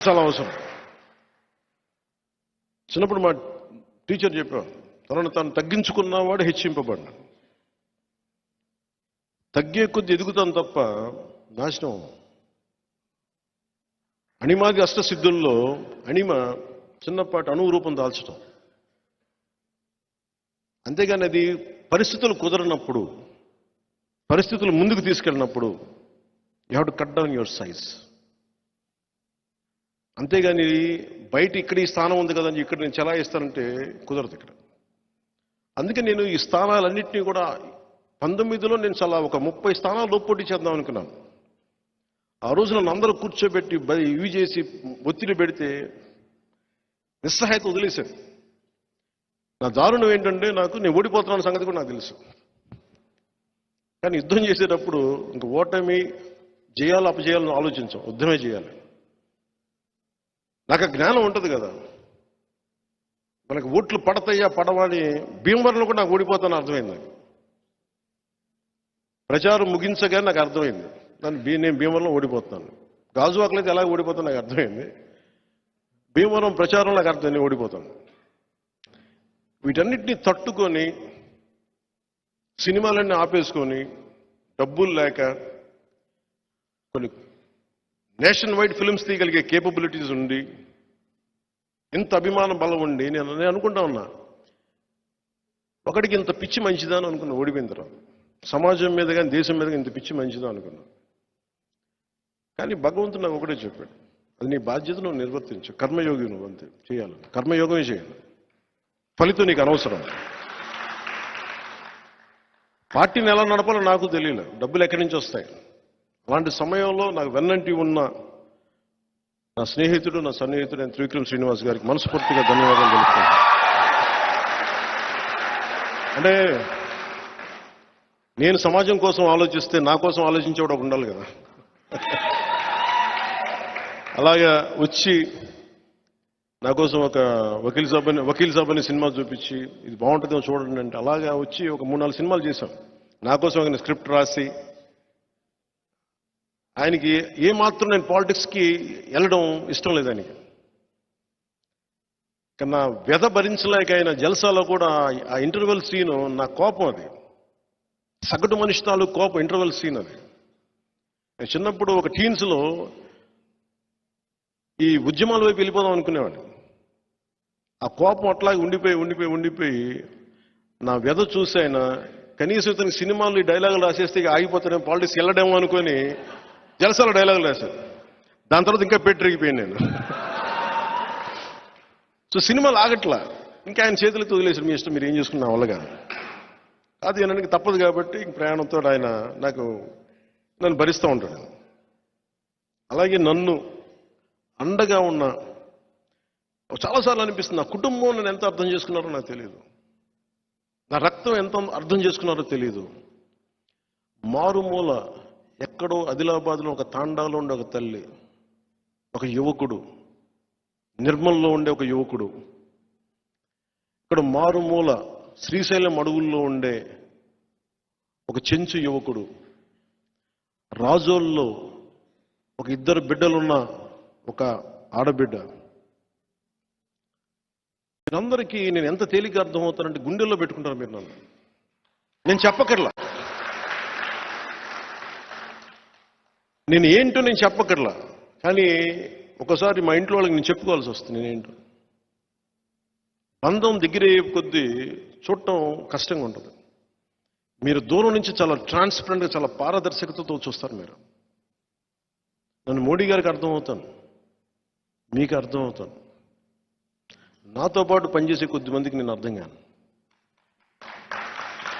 చాలా అవసరం. చిన్నప్పుడు మా టీచర్ చెప్పేవాడు తనను తాను తగ్గించుకున్నవాడు హెచ్చింపబడిన తగ్గే కొద్ది ఎదుగుతాను తప్ప నాశనం అణిమాది అష్టసిద్ధుల్లో అణిమ చిన్నపాటి అణువు రూపం దాల్చడం అంతేగాని అది పరిస్థితులు కుదరనప్పుడు పరిస్థితులు ముందుకు తీసుకెళ్ళినప్పుడు you have to cut down your size. అంతేగాని బయట ఇక్కడ ఈ స్థానం ఉంది కదని ఇక్కడ నేను చెలాయిస్తానంటే కుదరదు ఇక్కడ. అందుకే నేను ఈ స్థానాలన్నింటినీ కూడా పంతొమ్మిదిలో నేను చాలా ఒక ముప్పై స్థానాలు పోటీ చేద్దాం అనుకున్నాను. ఆ రోజు నన్ను అందరూ కూర్చోబెట్టి ఇవి చేసి ఒత్తిడి పెడితే నిస్సహాయత వదిలేశాను నా దారుణం ఏంటంటే నాకు నేను ఓడిపోతున్నాను సంగతి కూడా నాకు తెలుసు. కానీ యుద్ధం చేసేటప్పుడు ఇంక ఓటమి చేయాలి అపజేయాలని ఆలోచించాం. యుద్ధమే చేయాలి. నాకు జ్ఞానం ఉంటుంది కదా. మనకు ఓట్లు పడతాయా పడవా అని భీమవరంలో కూడా నాకు ఓడిపోతాను అర్థమైంది. నాకు ప్రచారం ముగించగానే నాకు అర్థమైంది. దాన్ని భీ నేను భీమవరంలో ఓడిపోతున్నాను. గాజువాకలో అయితే ఎలా ఓడిపోతాను నాకు అర్థమైంది. భీమవరం ప్రచారం నాకు అర్థమైంది ఓడిపోతాను. వీటన్నిటిని తట్టుకొని సినిమాలన్నీ ఆపేసుకొని డబ్బులు లేక కొన్ని నేషన్ వైడ్ ఫిల్మ్స్ తీయగలిగే కేపబిలిటీస్ ఉండి ఇంత అభిమాన బలం ఉండి నేను నేను అనుకుంటా ఉన్నా. ఒకడికి ఇంత పిచ్చి మంచిదా అని అనుకున్నా ఓడిపోయిన తర్వాత సమాజం మీద కానీ దేశం మీద కానీ ఇంత పిచ్చి మంచిదా అనుకున్నా. కానీ భగవంతుడు నాకు ఒకటే చెప్పాడు. అది నీ బాధ్యత నువ్వు నిర్వర్తించు. కర్మయోగి నువ్వు అంతే. చేయాలి. కర్మయోగమే చేయాలి. ఫలితం నీకు అనవసరం. పార్టీని ఎలా నడపాలో నాకు తెలియదు డబ్బులు ఎక్కడి నుంచి వస్తాయి? అలాంటి సమయంలో నాకు వెన్నంటి ఉన్న నా స్నేహితుడు నా సన్నిహితుడు నేను త్రివిక్రమ్ శ్రీనివాస్ గారికి మనస్ఫూర్తిగా ధన్యవాదాలు తెలుపుతాను అంటే నేను సమాజం కోసం ఆలోచిస్తే నా కోసం ఆలోచించేవాడు ఒక ఉండాలి కదా. అలాగా వచ్చి నా కోసం ఒక వకీల్ సాబ్ అని వకీల్ సాబ్ అనే సినిమా చూపించి ఇది బాగుంటుందో చూడండి అంటే అలాగా వచ్చి ఒక మూడు నాలుగు సినిమాలు చేశాం. నా కోసం ఒక స్క్రిప్ట్ రాసి ఆయనకి ఏ మాత్రం నేను పాలిటిక్స్కి వెళ్ళడం ఇష్టం లేదు ఆయనకి. కన్నా నా వ్యధ భరించలేక ఆయన జల్సాలో కూడా ఆ ఇంటర్వెల్ సీన్ నా కోపం అది. సగటు మనిషి తాలూకు కోపం ఇంటర్వెల్ సీన్ అది. చిన్నప్పుడు ఒక టీన్స్లో ఈ ఉద్యమాల వైపు వెళ్ళిపోదాం అనుకునేవాడిని. ఆ కోపం అట్లాగే ఉండిపోయి ఉండిపోయి ఉండిపోయి నా వ్యధ చూసి ఆయన కనీసం ఇతనికి సినిమాలు ఈ డైలాగులు రాసేస్తే ఆగిపోతాడేమో పాలిటిక్స్ వెళ్ళడేమో అనుకొని జలసాల డైలాగులు రాశారు. దాని తర్వాత ఇంకా పెట్టిరిగిపోయాను నేను. సో సినిమాలు ఆగట్లా ఇంకా ఆయన చేతులకు వదిలేసారు మీ ఇష్టం మీరు ఏం చేసుకున్న వాళ్ళగా వల్ల కాదు. అది నన్ను తప్పదు కాబట్టి ఇంక ప్రయాణంతో ఆయన నాకు నన్ను భరిస్తూ ఉంటాడు. అలాగే నన్ను అండగా ఉన్న చాలాసార్లు అనిపిస్తుంది నా కుటుంబం నన్ను ఎంత అర్థం చేసుకున్నారో నాకు తెలియదు నా రక్తం ఎంత అర్థం చేసుకున్నారో తెలియదు మారుమూల ఎక్కడో ఆదిలాబాద్లో ఒక తాండాలో ఉండే ఒక తల్లి ఒక యువకుడు నిర్మల్లో ఉండే ఒక యువకుడు ఇక్కడ మారుమూల శ్రీశైలం అడవుల్లో ఉండే ఒక చెంచు యువకుడు రాజోల్లో ఒక ఇద్దరు బిడ్డలున్న ఒక ఆడబిడ్డ. మీరందరికీ నేను ఎంత తేలిక అర్థమవుతానంటే గుండెల్లో పెట్టుకుంటారు మీరు నన్ను. నేను చెప్పకర్లా నేను ఏంటో నేను చెప్పక్కర్లా. కానీ ఒకసారి మా ఇంట్లో వాళ్ళకి నేను చెప్పుకోవాల్సి వస్తుంది నేనేంటో. బంధం దగ్గర కొద్దీ చూడటం కష్టంగా ఉంటుంది. మీరు దూరం నుంచి చాలా ట్రాన్స్పరెంట్గా చాలా పారదర్శకతతో చూస్తారు మీరు. నన్ను మోడీ గారికి అర్థమవుతాను. మీకు అర్థమవుతాను. నాతో పాటు పనిచేసే కొద్ది మందికి నేను అర్థం కాను.